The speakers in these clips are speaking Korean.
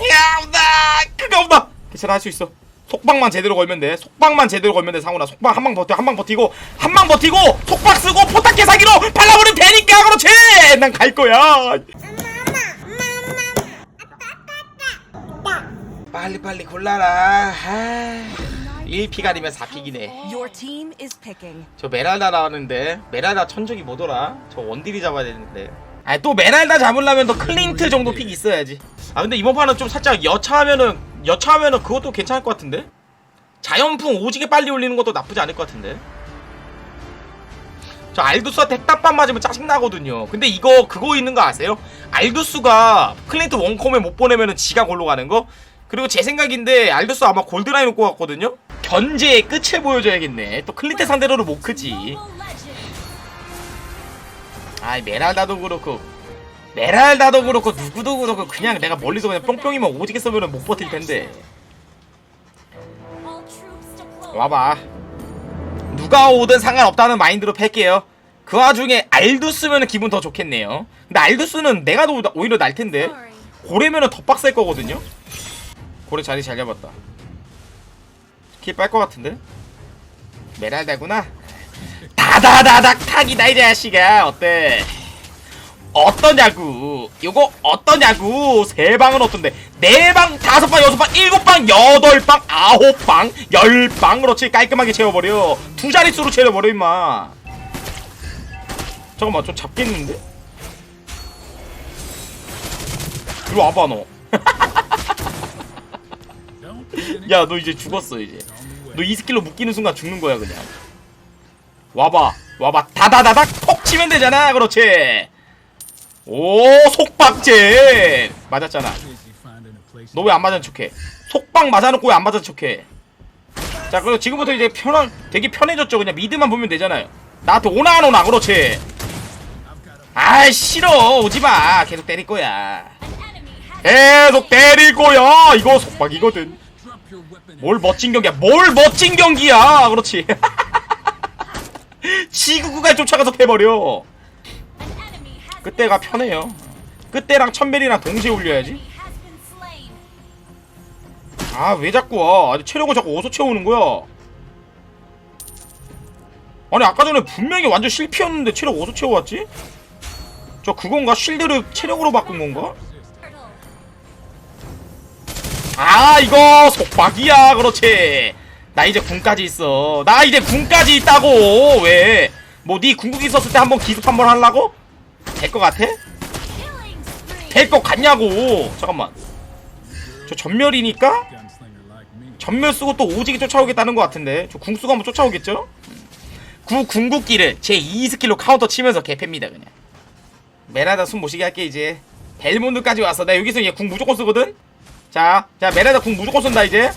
야 온다 그거 온다 괜찮아 할 수 있어. 속박만 제대로 걸면 돼. 속박만 제대로 걸면 돼 상훈아. 속박 한 방 버텨 한 방 버티고 한 방 버티고 속박 쓰고 포탑 개사기로 발라버리면 되니까 그렇지! 난 갈 거야. 빨리 빨리 골라라. 아, 1픽 아니면 4픽이네. Your team is picking. 저 메랄다 나왔는데 메랄다 천적이 뭐더라? 저 원딜이 잡아야 되는데. 아니 또 메랄다 잡으려면 더 클린트 정도 픽 있어야지 아 근데 이번 판은 좀 살짝 여차하면은 여차하면은 그것도 괜찮을 것 같은데 자연풍 오지게 빨리 올리는 것도 나쁘지 않을 것 같은데 저 알두스한테 핵답반 맞으면 짜증나거든요 근데 이거 그거 있는 거 아세요? 알두스가 클린트 원컴에 못 보내면은 지가 골로 가는 거? 그리고 제 생각인데 알두스 아마 골드라인 올 것 같거든요? 견제의 끝을 보여줘야겠네 또 클린트 상대로는 못 크지 아이 메랄다도 그렇고 메랄다도 그렇고 누구도 그렇고 그냥 내가 멀리서 그냥 뿅뿅이만 오지게 쏘면은 못 버틸 텐데. 와봐. 누가 오든 상관없다는 마인드로 팰게요. 그 와중에 알두스면은 기분 더 좋겠네요. 근데 알두스는 내가 더 오히려 날 텐데. 고래면은 더 빡셀 거거든요. 고래 자리 잘 잡았다. 킬빨것 같은데? 메랄다구나. 다다다닥 탁이다 이 자식아. 어때 어떠냐고 요거 어떠냐고 세 방은 어떤데? 네 방 다섯 방 여섯 방 일곱 방 여덟 방 아홉 방 열 방 그렇지 깔끔하게 채워버려. 두 자릿수로 채워버려 임마. 잠깐만 좀 잡겠는데? 이리 와봐 너. 야 너 이제 죽었어 이제. 너 이 스킬로 묶이는 순간 죽는 거야 그냥. 와봐 와봐. 다다다닥 톡 치면 되잖아 그렇지 오 속박제. 맞았잖아. 너 왜 안 맞은 척해? 속박 맞아놓고 왜 안 맞은 척해? 자 그리고 지금부터 이제 편한 되게 편해졌죠. 그냥 미드만 보면 되잖아요. 나한테 오나 안 오나 그렇지? 아이 싫어. 오지마. 계속 때릴 거야. 계속 때릴 거야. 이거 속박이거든. 뭘 멋진 경기야. 뭘 멋진 경기야. 그렇지. 지구구가 쫓아가서 패버려 그때가 편해요. 그때랑 천벨이랑 동시에 올려야지. 아 왜 자꾸 와? 아니 체력을 자꾸 어디서 채우는 거야? 아니 아까 전에 분명히 완전 실패였는데 체력 어디서 채워왔지? 저 그건가? 실드를 체력으로 바꾼 건가? 아 이거 속박이야. 그렇지. 나 이제 군까지 있어. 나 이제 군까지 있다고. 왜? 뭐 네 궁극 있었을 때 한번 기습 한번 하려고? 될 것 같아? 될 것 같냐고. 잠깐만. 저 전멸이니까? 전멸 쓰고 또 오지게 쫓아오겠다는 것 같은데. 저 궁수가 한번 쫓아오겠죠? 구 궁극기를 제 2 스킬로 카운터 치면서 개패입니다 그냥. 메라다 숨 모시게 할게 이제. 벨몬드까지 왔어. 나 여기서 얘궁 무조건 쓰거든? 자, 자 메라다 궁 무조건 쓴다 이제.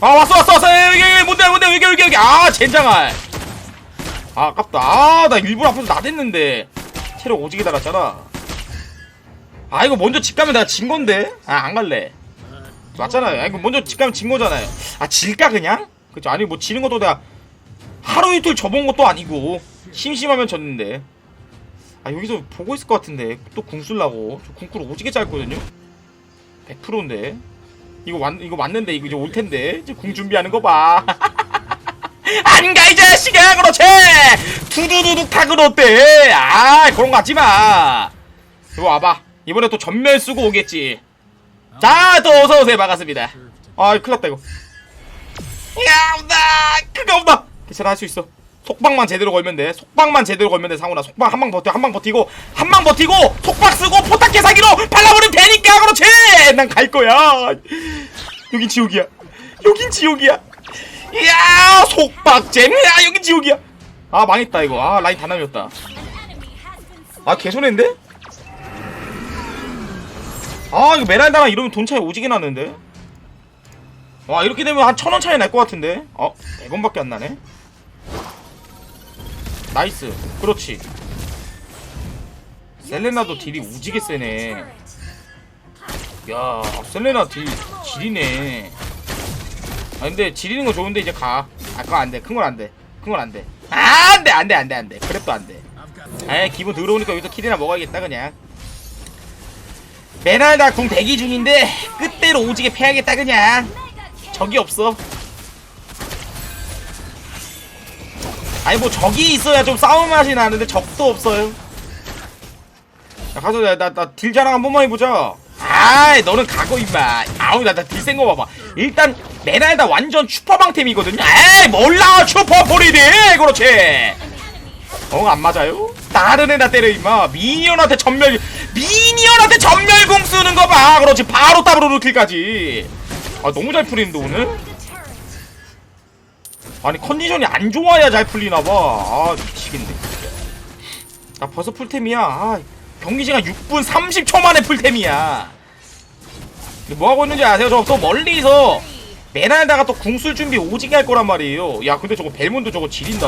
아 왔어 왔어 왔어. 여기 여기 뭔데 뭔데 여기 여기 여기. 아 젠장할. 아 아깝다. 아 나 일부러 앞에서 나댔는데 체력 오지게 달았잖아. 아 이거 먼저 집 가면 내가 진 건데? 아 안 갈래. 맞잖아요 아 이거 먼저 집 가면 진 거잖아요. 아 질까 그냥? 그쵸? 아니 뭐 지는 것도 내가 하루 이틀 접은 것도 아니고 심심하면 졌는데. 아 여기서 보고 있을 것 같은데. 또궁 쓸라고. 저 궁쿨 오지게 짧거든요. 100%인데. 이거 왔 이거 맞는데 이거 이제 올 텐데. 이제 궁 준비하는 거봐 안 가 이 자식아 그렇지? 두두두둑 타그 어때? 아 그런 거 하지 마. 이거 와봐. 이번에 또 전멸 쓰고 오겠지. 자 또 어서 오세요. 반갑습니다. 아 큰일 났다 이거. 야 온다. 그거 온다. 괜찮아 할 수 있어. 속박만 제대로 걸면 돼. 속박만 제대로 걸면 돼 상훈아. 속박 한 방 버텨 한 방 버티고 한 방 버티고 속박 쓰고 포탑 개사기로 발라버리면 되니까 그렇지? 난 갈 거야. 여긴 지옥이야. 여긴 지옥이야. 이 야 속박잼. 야 여긴 지옥이야. 아 망했다 이거. 아 라인 다 남겼다. 아 개손해인데? 아 이거 메랄다랑 이러면 돈 차이 오지게 나는데? 와 이렇게 되면 한 천 원 차이 날 것 같은데? 어 100원밖에 안 나네? 나이스. 그렇지. 셀레나도 딜이 우지게 세네. 야 셀레나 딜 지리네 아 근데 지리는 거 좋은데 이제 가. 아 그거 안 돼. 큰 건 안 돼. 큰 건 안 돼. 아, 안 돼 안 돼 안 돼 안 돼. 그랩도 안돼. 에이 기분 더러우니까 여기서 킬이나 먹어야겠다 그냥. 메랄다 궁 대기 중인데 끝대로 오지게 패야겠다 그냥. 적이 없어. 아니 뭐 적이 있어야 좀 싸움 맛이 나는데 적도 없어요. 야 가서 나나딜 자랑 한 번만 해보자 아이 너는 가고 임마. 아우 나나 딜센거 봐봐. 일단 메랄다 완전 슈퍼방템이거든요. 에이 몰라 슈퍼 포리디! 그렇지. 어안 맞아요? 다른 애나 때려 임마. 미니언한테 전멸 미니언한테 전멸공 쓰는 거봐. 그렇지. 바로 더블 루킬까지. 아 너무 잘 풀리는데 오늘? 아니 컨디션이 안 좋아야 잘 풀리나봐. 아 미치겠네. 나 벌써 풀템이야. 아, 경기 시간 6분 30초 만에 풀템이야 뭐 하고 있는지 아세요? 저 또 멀리서 메날다가 또 궁술 준비 오지게 할 거란 말이에요. 야 근데 저거 벨몬도 저거 지린다.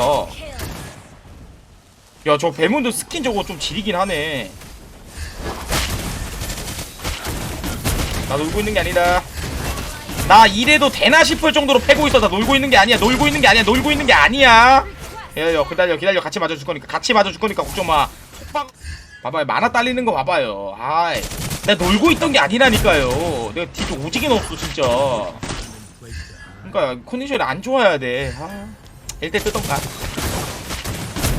야 저 벨몬드 스킨 저거 좀 지리긴 하네. 나 놀고 있는 게 아니다. 나 이래도 되나 싶을 정도로 패고 있어. 나 놀고 있는 게 아니야. 놀고 있는 게 아니야. 놀고 있는 게 아니야. 기다려 기다려 기다려. 같이 맞아줄 거니까. 같이 맞아줄 거니까 걱정 마. 봐봐요. 만화 딸리는 거 봐봐요. 아이 내가 놀고 있던 게 아니라니까요. 내가 뒤좀 오지게 넣었어 진짜. 그러니까 컨디션이 안 좋아야 돼. 아, 1대 뜨던가?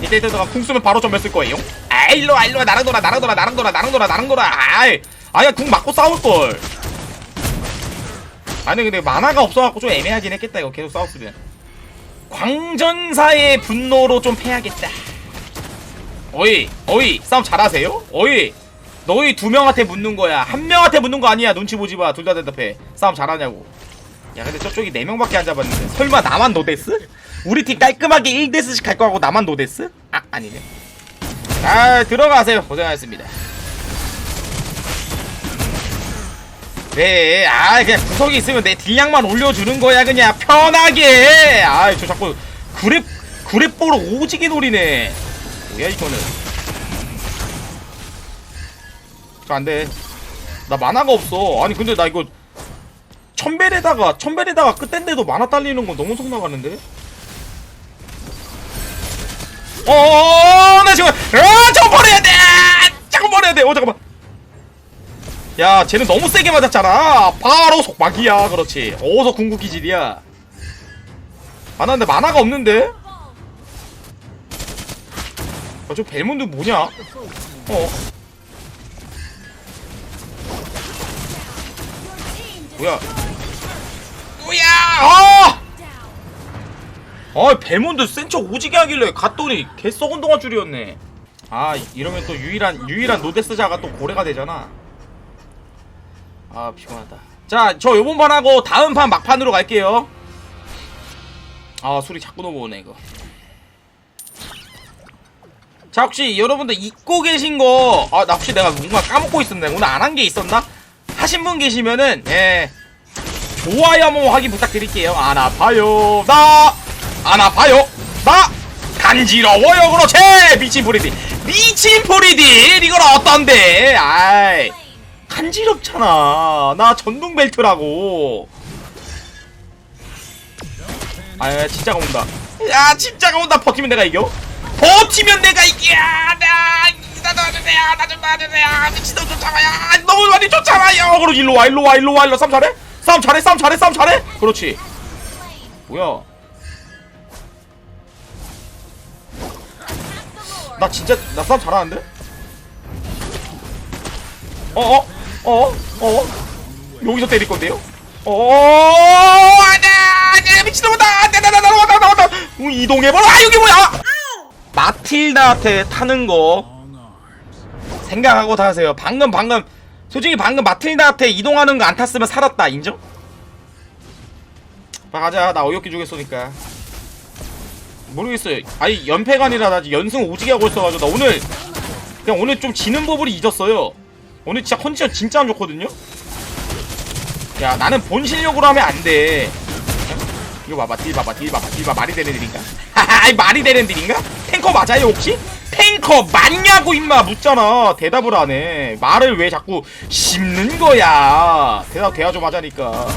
1대 뜨던가? 궁 쓰면 바로 전멸 쓸 거예요. 아 일로 와 일로 와. 나랑 놀아 나랑 놀아 나랑 놀아 나랑 놀아 나랑 놀아. 아이 아야 궁 맞고 싸울 걸. 아니 근데 만화가 없어갖고 좀 애매하긴 했겠다 이거 계속 싸웠으면. 광전사의 분노로 좀 패야겠다. 어이 어이 싸움 잘하세요? 어이 너희 두 명한테 묻는 거야 한 명한테 묻는 거 아니야 눈치 보지 마 둘 다 대답해 싸움 잘하냐고 야 근데 저쪽이 네 명밖에 안 잡았는데 설마 나만 노데스? 우리 팀 깔끔하게 1데스씩 갈 거하고 나만 노데스? 아 아니네 자 들어가세요 고생하셨습니다 네, 아 그냥 구석에 있으면 내 딜량만 올려주는 거야 그냥 편하게. 아, 저 자꾸 그랩 그랩보로 오지게 노리네. 뭐야 이거는? 안돼. 나 만화가 없어. 아니 근데 나 이거 천벨에다가 천벨에다가 끝인데도 만화 딸리는 건 너무 속 나가는데? 어, 나 지금 아, 저거 버려야 돼. 잠깐 버려야 돼. 어 잠깐만. 야 쟤는 너무 세게 맞았잖아 바로 속박이야 그렇지 어서 궁극기 질이야 아나 근데 만화가 없는데 아저 벨몬드 뭐냐 어 뭐야? 뭐야? 아! 아 벨몬드 센처 오지게 하길래 갔더니 개 썩은 동안 줄이었네. 아 이러면 또 유일한 유일한 노데스자가 또 고래가 되잖아. 아 피곤하다. 자 저 요번 판 하고 다음 판 막판으로 갈게요. 아 술이 자꾸 넘어오네 이거. 자 혹시 여러분들 잊고 계신 거 아 나 혹시 내가 뭔가 까먹고 있었네 오늘 안 한 게 있었나? 하신 분 계시면은 예 좋아요 한번 확인 부탁드릴게요 안 아파요 나 안 아파요 나 간지러워요 그렇지 미친 포리디 미친 포리디 이걸 어떤데 아이 간지럽잖아. 나 전동 벨트라고. 아, 진짜가 온다. 야, 진짜가 온다. 버티면 내가 이겨. 버티면 내가 이겨. 나, 나 도와주세요. 나좀 봐주세요. 미친놈 쫓아와요. 너무 많이 쫓아와요. 그럼 일로 와 일로 와 일로 와 일로 싸움 잘해? 싸움 잘해? 싸움 잘해? 싸움 잘해? 그렇지. 뭐야? 나 진짜 나 싸움 잘하는데? 어어? 어어? 어어? 여기서 때릴 건데요? 어어 안돼 안돼. 미친놈다 안돼 나나 나나 나나 나나 이동해버려. 아 여기 뭐야? 마틸다한테 타는 거. 생각하고 타세요. 방금, 방금, 솔직히 방금 마틸다한테 이동하는 거 안 탔으면 살았다. 인정? 봐, 가자. 나 어이없게 죽였으니까. 모르겠어요. 아니, 연패가 아니라 나 연승 오지게 하고 있어가지고, 나 오늘, 그냥 오늘 좀 지는 법을 잊었어요. 오늘 진짜 컨디션 진짜 안 좋거든요? 야 나는 본 실력으로 하면 안 돼 이거 봐봐 딜 봐봐 딜 봐봐 딜 봐봐 말이 되는 딜인가? 하하 말이 되는 딜인가? 탱커 맞아요 혹시? 탱커 맞냐고 임마 묻잖아. 대답을 안해. 말을 왜 자꾸 씹는 거야? 대답 돼야 좀 하자니까.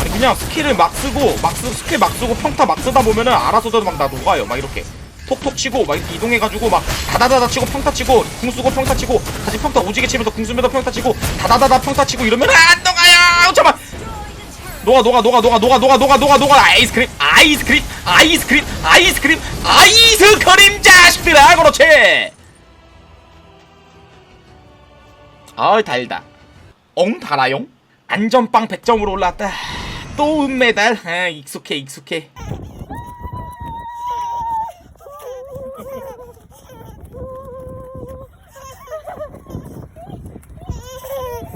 아니 그냥 스킬을 막 쓰고 막 쓰, 스킬 막 쓰고 평타 막 쓰다 보면은 알아서도 막 나 녹아요. 막 이렇게 톡톡 치고 막 이렇게 이동해가지고 막 다다다다 치고 평타 치고 궁 쓰고 평타 치고 다시 평타 오지게 치면서 궁 쓰면서 평타 치고 다다다다 평타 치고 이러면 안 녹아요! 잠깐 녹아 녹아 녹아 녹아 녹아 녹아 녹아 녹아 녹아. 아이스크림 아이스크림 아이스크림 아이스크림 아이스크림 자식들아 그렇지. 아이 달다. 엉 달아용? 안전빵 100점으로 올라왔다. 또 은메달. 아 익숙해 익숙해